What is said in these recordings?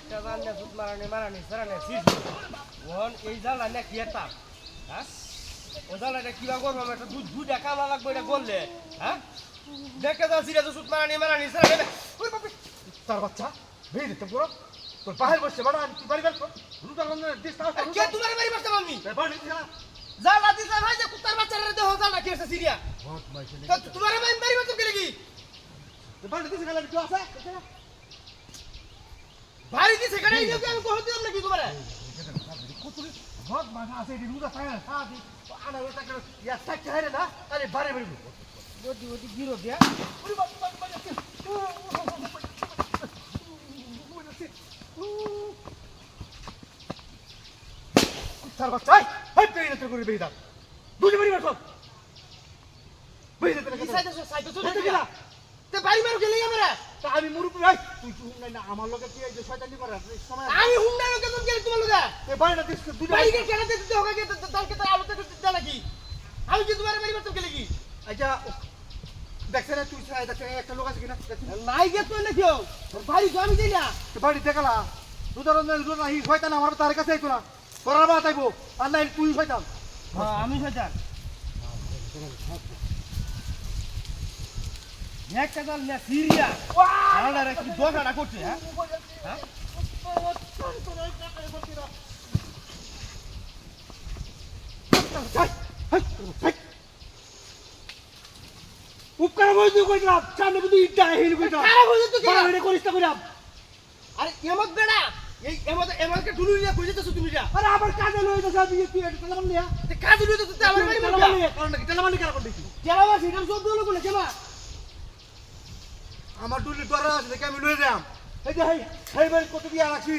একটা না সুত মারানি মারানি সারানি সিট ওহন এই জাল না কি একটা হ্যাঁ? ও জাল এটা কিবা করব? একটা দুধ দুধ কামলা লাগবে এটা বললে হ্যাঁ? দেখে জাল সিরিয়াস সুত মারানি মারানি সারানি ওই বাপরে! তার বাচ্চা ভেঙে দিতে পুরো। তোর বাহির বসছে বাড়া তুই বাড়ি বের কর। রুটার বন্ধ তাও কে তোমার বাড়ি বসতে পারবি বাড়ি না। জাল জাল ভাই যে কুত্তার বাচ্চারা দেহ জাল না সিরিয়া? বহুত মাইছে তোমার বাড়ি বাড়ি বসতে গেলে কি বাড়ি দিস গেলে কি আছে বাড়ি দিছে কেন এই লোকে আমি কহতে দিলাম নাকি তোমার? বহুত মাথা আছে এটি রুটা থাকে সাদি আনা এটা করে ইয়া থাকতে হয় না আরে বাড়ি বাড়ি ওদি ওদি গিরো দিয়া ওরে বাবা বাবা বাবা তার বাচ্চা হাই তুই না করে বেরিয়ে দাও দুজন বাড়ি বের কর বেরিয়ে কি দিতে সাইতে সাইতে তো গেলা? তে বাড়ি মারো গেলে আমরা। তা আমি মুরুবি ভাই তুই তুই নাই না আমার লোকে তুই যে শয়তানি করে? সময় আমি হুন্ডা লোকে তুমি গেলে তোমার লোকে? এ বাড়ি না দিস দুজন বাড়ি গেলে কেন দিতে হবে কে তালকে তার আলোতে দিতে নাকি? আমি কি তোমার বাড়ি মারতে গেলে কি? আচ্ছা দেখছে না তুই ছাড়া দেখছে একটা লোক আছে কিনা? নাই গে তো বাড়ি তো যাই না। তো বাড়ি দেখালা। দুজন দুজন হি শয়তান আমার তার কাছে আইতো না। তোরা বা তাইবো আর নাই তুই শয়তান। হ্যাঁ আমি শয়তান। একটা দল না সিরিয়া। আলাদা কি দোকানটা করছে হ্যাঁ? উপকার বই তুই কইলাম সামনে বুঝি ইটা হেলি কইলাম কইছে তুই কেন? বড় বেড়ে করিস না কইলাম আরে এমত বেড়া! এই এমত এমতকে টুলু নিয়ে কইতেছো তুমি যা। আরে আবার কাজে লই তো যাবি তুই এটা নিয়া তে কাজ লুই তো তুই মারবি তেলামান নিয়া কারণ কি নিয়া কোন দিছি কেলা মারছি এটা সব দলো বলে কেলা আমার দুলি দরা আছে দেখে আমি লই যাম। এই যে হেই বাড়ি কত দিয়া রাখছি?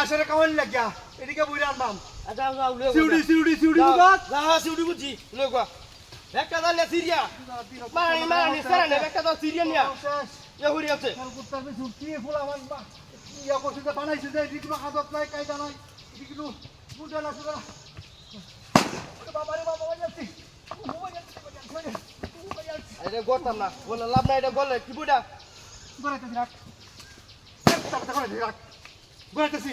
আসরে কামাল লাগিয়া। এদিকে বইরা আনবাম। আচ্ছা যাও লই সিউডি সিউডি সিউডি যাও গাছ যাও সিউডি বুঝি লই গো। একটা দল সিরিয়া। মারানি মারানি সারানি একটা দল সিরিয়া নিয়া। এ হরি আছে। কুত্তার বেশি কি ফুল আমার বা ইয়া করছে যে বানাইছে যে এদিকে আদত নাই কায়দা নাই। এদিকে তো বুঝা না সুদা বাবা রে বাবা যাচ্ছি। আরে গড়তাম না। বলে লাভ নাই এটা বলে কি বুড়া গড়াইতেছি রাখ। গড়াইতেছি।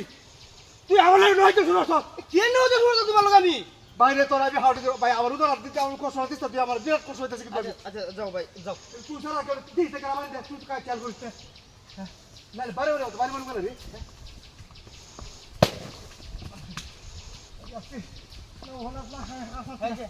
তুই আমার লাগে নয়তো শুনছ কেন ওদের বলছো তোমার লোক আমি? বাইরে তোর আমি হাউটি ভাই আমার উদর হাত দিতে আমার কষ্ট হতিস তুই আমার বিরাট কষ্ট হইতেছে কিন্তু আচ্ছা আচ্ছা যাও ভাই যাও। তুই সারা করে দিস থেকে আমার দেখ তুই কাজ খেয়াল করিস না বারে বারে বারে মনে করে রে নেয়া। হ্যাঁ।